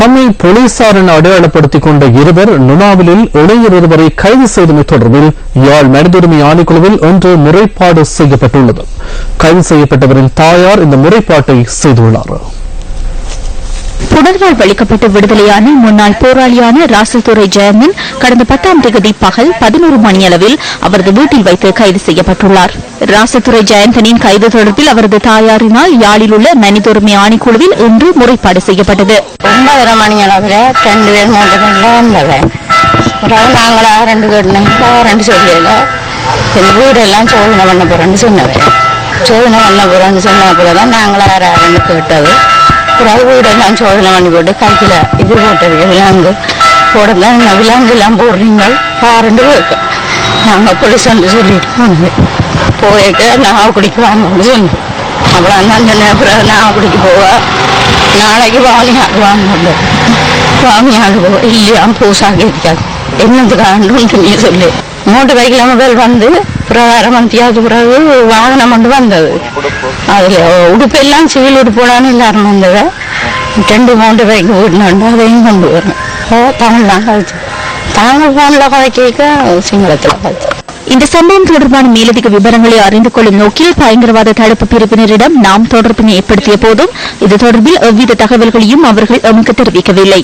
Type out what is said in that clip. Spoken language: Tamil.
தம்மை போலீசாரின் அடையாளப்படுத்திக் கொண்ட இருவர் நுணாவிலில் இளைஞர் ஒருவரை கைது செய்தமை தொடர்பில் யாழ் மனிதுரிமை ஆணைக்குழுவில் ஒன்று முறைப்பாடு செய்யப்பட்டுள்ளது. கைது செய்யப்பட்டவரின் தாயார் இந்த முறைப்பாட்டை செய்துள்ளார். புனர்வாழ்வு அளிக்கப்பட்டு விடுதலையான முன்னாள் போராளியான ராசல்துறை ஜெயந்தன் கடந்த பத்தாம் தேதி பகல் பதினோரு மணியளவில் அவரது வீட்டில் வைத்து கைது செய்யப்பட்டுள்ளார். ராசத்துறை ஜெயந்தனின் கைது தொடர்பில் அவரது தாயாரினால் யாழில் உள்ள மனிதுரிமை ஆணைக்குழுவில் இன்று முறைப்பாடு செய்யப்பட்டது. ஒன்பதரை மணி அளவில் ரெண்டு பேர் மூன்று பேர் நாங்களா ரெண்டு பேர் ரெண்டு சொல்லல இந்த வீடெல்லாம் சோதனை பண்ண போகிறோன்னு சொன்னவர் சோதனை பண்ண போகிறோன்னு சொன்ன அப்புறம் தான் நாங்களா ரெண்டு கேட்டது. அப்புறம் வீடெல்லாம் சோதனை பண்ணி போட்டு கையில் இது போட்டிருக்கு விலாங்கு போடலாம் இந்த விலங்கு எல்லாம் போடுறீங்க பாருண்டு கேட்க நாங்கள் போலீஸ் வந்து சொல்லிட்டு போனது போயிட்டு நான் குடிக்கு வாங்கன்னு சொன்னேன் அப்புறம் தான் சொன்னேன் அப்புறம் நான் குடிக்க போவா நாளைக்கு வாணியாக வாங்க வாணியாக போ இல்லையா பூசாக இருக்காது என்னதுக்காண்டு நீ சொல்லு மூன்று பைக்கில் முதல் வந்து பிரகாரம் மந்தியாவது பிறகு வாகனம் கொண்டு வந்தது. அதில் உடுப்பெல்லாம் சிவில் உடுப்போடான்னு எல்லாரும் வந்தது. ரெண்டு மூன்று பைக் வீடுனு அதையும் கொண்டு வரணும் தமிழ்லாம் கழிச்சு தமிழ் ஃபோனில் கதைக்க சிங்களத்தில் கழிச்சு இந்த சம்பவம் தொடர்பான மேலதிக விவரங்களை அறிந்து கொள்ளும் நோக்கில் பயங்கரவாத தடுப்பு பிரிவினரிடம் நாம் தொடர்பினை ஏற்படுத்திய போதும் இது தொடர்பில் எவ்வித தகவல்களையும் அவர்கள் எமக்கு தெரிவிக்கவில்லை.